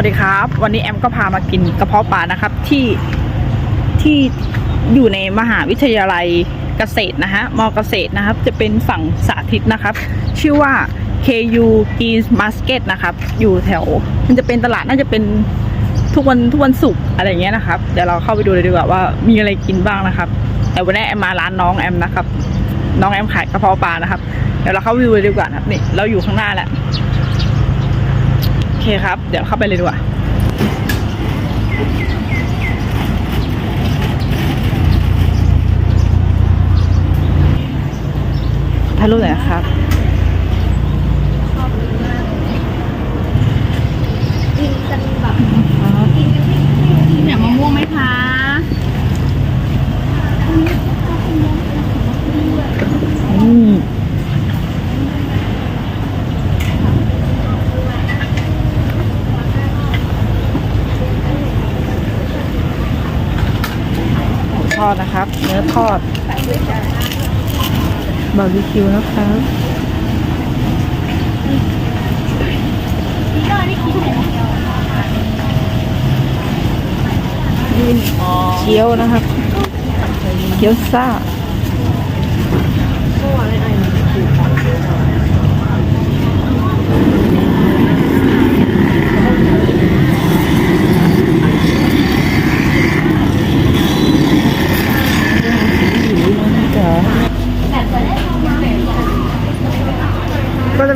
วัสดีครับ วันนี้แอมก็พามากินกระเพาะปลานะครับ ที่ที่อยู่ในมหาวิทยาลัยเกษตรนะฮะมเกษตรนะครับ จะเป็นฝั่งสาธิตนะครับ ชื่อว่า KU Green Market นะครับ อยู่แถว มันจะเป็นตลาดน่าจะเป็นทุกวันทุกวันศุกร์อะไรอย่างเงี้ยนะครับ เดี๋ยวเราเข้าไปดูเลยดีกว่าว่ามีอะไรกินบ้างนะครับ แต่วันนี้แอมมาร้านน้องแอมนะครับ น้องแอมขายกระเพาะปลานะครับ เดี๋ยวเราเข้าไปดูเลยดีกว่านะครับนี่เราอยู่ข้างหน้าแหละ เคครับ เดี๋ยวเข้าไปเลยดีกว่าถ่ายรูปหน่อยนะครับ เนี่ยมะม่วงไหมคะ อืมหมู ทอดนะครับ เนื้อทอดบาร์บีคิวนะครับเกี๊ยวนะครับ เกี๊ยวซ่า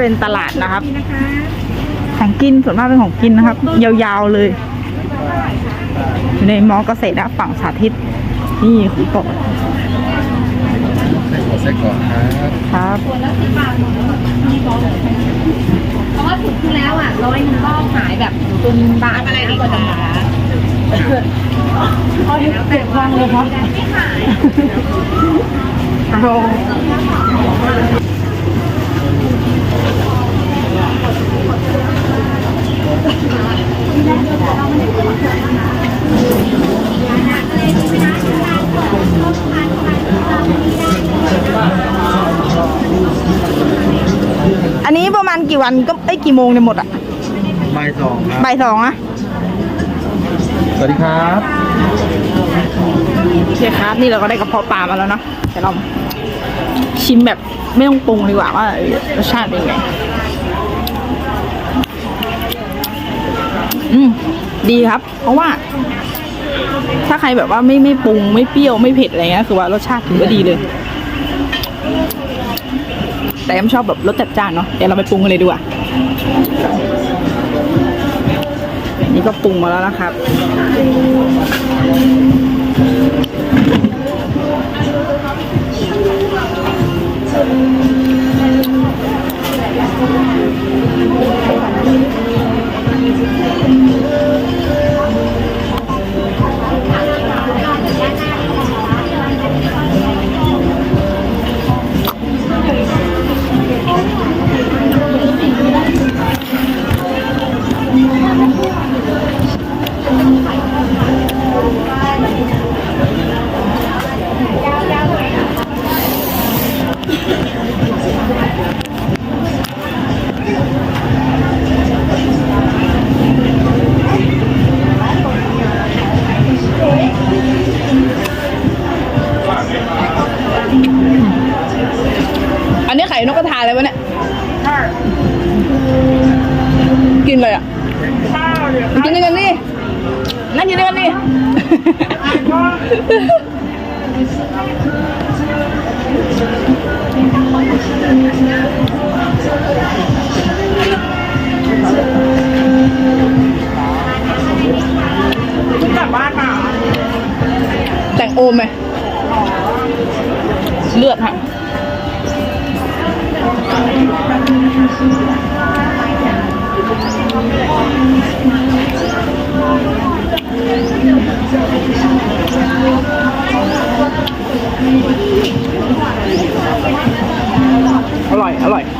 เป็นตลาดนะครับ ของกินส่วนมากเป็นของกินนะครับ ยาวๆเลย อยู่ในมอเกษตรนะฝั่งสาธิต นี่คุณปกไส้กรอกไส้กรอกครับครับเพราะว่าถุงที่แล้วอะร้อยหนึงก็ขายแบบตุนบาทอะไรดีกว่าจะหมดแล้วเขาเก็บวางเลยครับไม่ขายโรอั วันก็ไอ้ยกี่โมงเนี่ยหมดอะใบายสองครับ บ่ายสองอะสวัสดีครับ โอเคครับนี่เราก็ได้กระเพาะปลามาแล้วเนาะเดี๋ยวเราชิมแบบไม่ต้องปรุงดีกว่าว่าเออรสชาติเป็นไงอืมดีครับ เพราะว่า ถ้าใครแบบว่าไม่ไม่ปรุงไม่เปรี้ยวไม่เผ็ดอะไรเงี้ยคือว่ารสชาติถือว่าดีเลย แต่ยังชอบแบบรสจัดจ้านเนาะเดี๋ยวเราไปปรุงกันเลยดีกว่านี่ก็ปรุงมาแล้วนะครับ เลยอะกินด้วยกันนี่นั่งกินด้วยกันนี่กลับบ้านมาแต่งโอมไหมเลือดค่ะ อร่อย อร่อย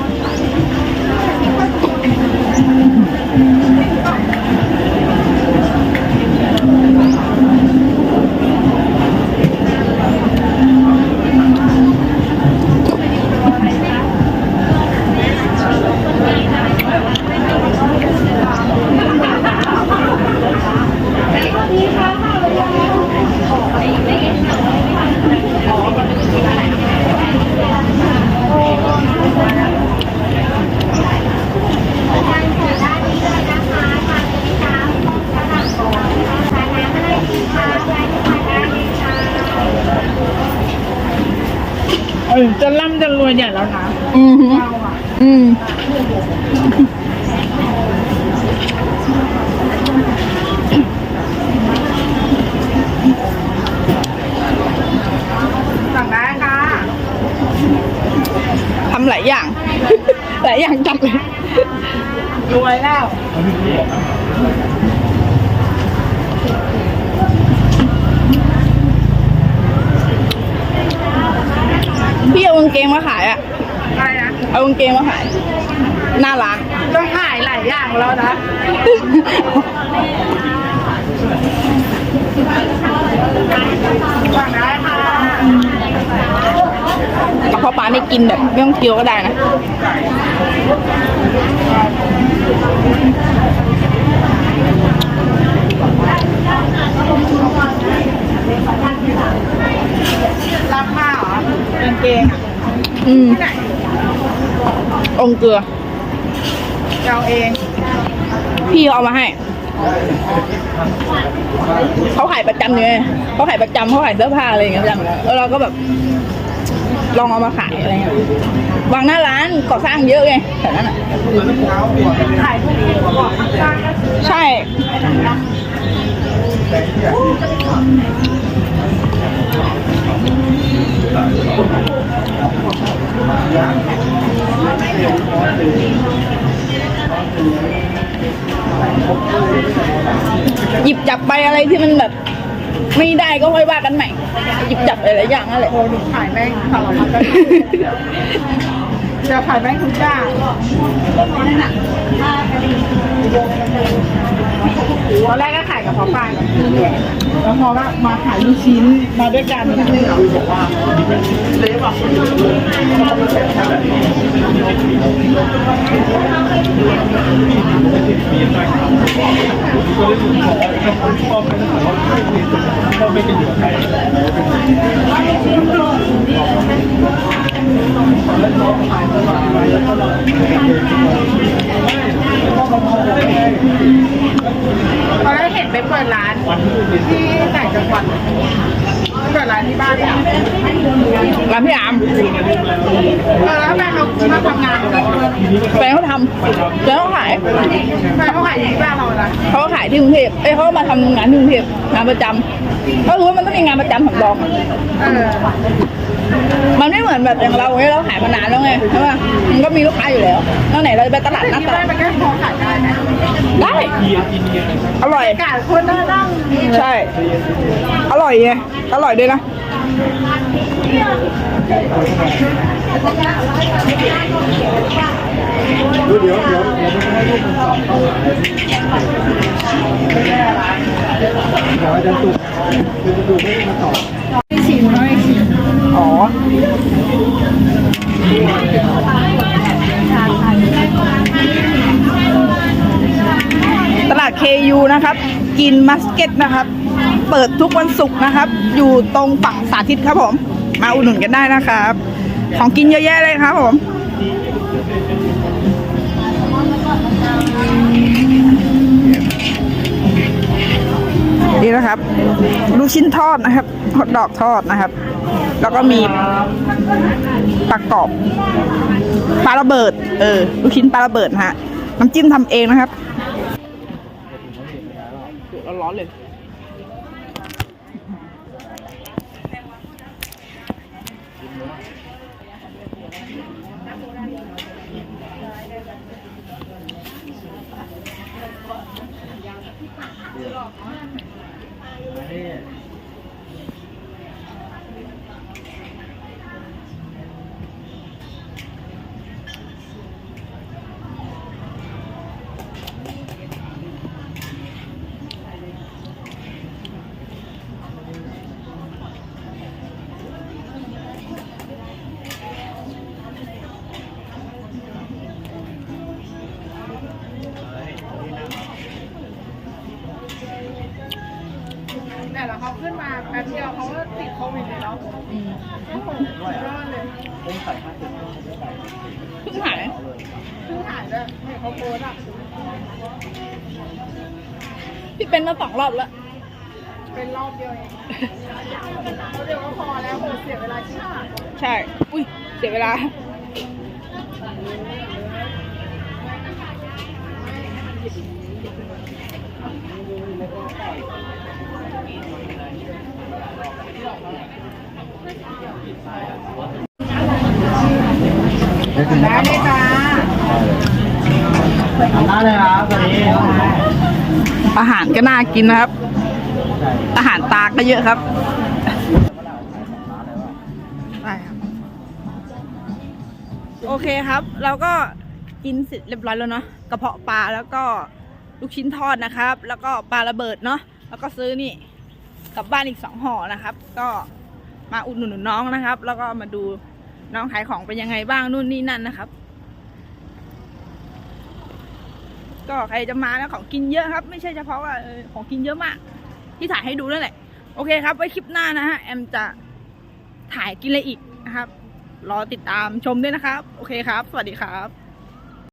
อจะร่ำจะรวยใหญ่แล้วนะอืมฮึเราอะอืมสั่งได้ค่ะทำหลายอย่าง หลายอย่างจัดเลย รวยแล้ว พี่เอากางเกงมาขายอะอะไรนะเอากางเกงมาขายหน้าร้านต้องขายหลายอย่างแล้วนะสั่งได้ค่ะกระเพาะปลานี่กินแบบไม่ต้องเคี้ยวก็ได้นะรับมาเหรอ กางเกงอะอืมที่ไหนองค์เกลือ เราเองพี่เขาเอามาให้ เขาขายประจำอยู่ไงเขาขายประจำเขาขายเสื้อผ้าอะไรอย่างเงี้ยประจำอยู่แล้วแล้วเราก็แบบ ลองเอามาขายอะไรเงี้ยวางหน้าร้านก่อสร้างเยอะไงแถวนั้นอะขายพวกนี้บอกข้างๆก็ใช่ หยิบจับไปอะไรที่มันแบบ ไม่ได้ก็ค่อยว่ากันใหม่ หยิบจับหลายอย่างนั่นแหละโอ้หนูขายแม่งสารพัดเลยจะขายแม่งทุกอย่าง ตอนแรกก็ขายกับพ่อปากับพี่เนี่ยแล้วพอว่ามาขายลูกชิ้นมาด้วยกันบอกว่าเละบอก ตอนแรกเห็นไปเปิดร้านที่ต่างจังหวัด เปิดร้านที่บ้านเนี่ยร้านพี่อามเออแล้วแฟนเขามาทำงานกับเราแฟนเขาทำแล้วเขาขายแฟนเขาขายอยู่ที่บ้านเรานะเขาก็ขายที่กรุงเทพเอ้ยเขาก็มาทำงานที่กรุงเทพงานประจำเขารู้ว่ามันต้องมีงานประจำสำรองอะเออมันไม่เหมือนแบบอย่างเราเนี่ยเราขายมานานแล้วไงใช่ป่ะมันก็มีลูกค้าอยู่แล้วแล้วไหนเราจะไปตลาดนัดที่ต่อบ้านมันก็พอขายได้นะได้อร่อยกาดคนน่านั่งใช่ อร่อยไงอร่อยด้วยนะเดี๋ยวเดี๋ยวเดี๋ยวเราไม่ให้ลูกมันสอบเข้าหาเดี๋ยวอาจารย์ตุ๊กเดี๋ยวจะดูให้มันสอบไม่ชิมไม่ชิมอ๋อตลาด KU นะครับ กินมัสเก็ตนะครับ เปิดทุกวันศุกร์นะครับ อยู่ตรงฝั่งสาธิตครับผม มาอุดหนุนกันได้นะครับ ของกินเยอะแยะเลยครับผมนี่นะครับ ลูกชิ้นทอดนะครับฮอทดอกทอดนะครับ แล้วก็มีปลากรอบปลาระเบิด เออ ลูกชิ้นปลาระเบิดนะฮะน้ำจิ้มทำเองนะครับร้อนเลย แต่แล้วเขาขึ้นมาแป๊บเดียวเขาก็ติดโควิดเลยเนาะโอ้โหยอดเลยเพิ่งหายเพิ่งถ่ายด้วยเห็นเขาโพสต์อะพี่เป็นมาสองรอบแล้ว เป็นรอบเดียวเองเดี๋ยวก็พอแล้วโหเสียเวลาชิบหายใช่ อุ้ย เสียเวลา ได้เลยจ้าได้เลยครับตอนนี้อาหารก็น่ากินนะครับ อาหารตาก็เยอะครับได้ครับ โอเคครับเราก็กินเสร็จเรียบร้อยแล้วเนาะกระเพาะปลาแล้วก็ลูกชิ้นทอดนะครับ แล้วก็ปลาระเบิดเนาะแล้วก็ซื้อนี่ กลับบ้านอีกสองห่อนะครับ ก็มาอุดหนุนน้องนะครับ แล้วก็มาดูน้องขายของเป็นยังไงบ้างนู่นนี่นั่นนะครับ ก็ใครจะมาแล้วของกินเยอะครับ ไม่ใช่เฉพาะว่าของกินเยอะมาก ที่ถ่ายให้ดูนั่นแหละ โอเคครับ ไว้คลิปหน้านะฮะแอมจะถ่ายกินอะไรอีกนะครับ รอติดตามชมด้วยนะครับ โอเคครับ สวัสดีครับ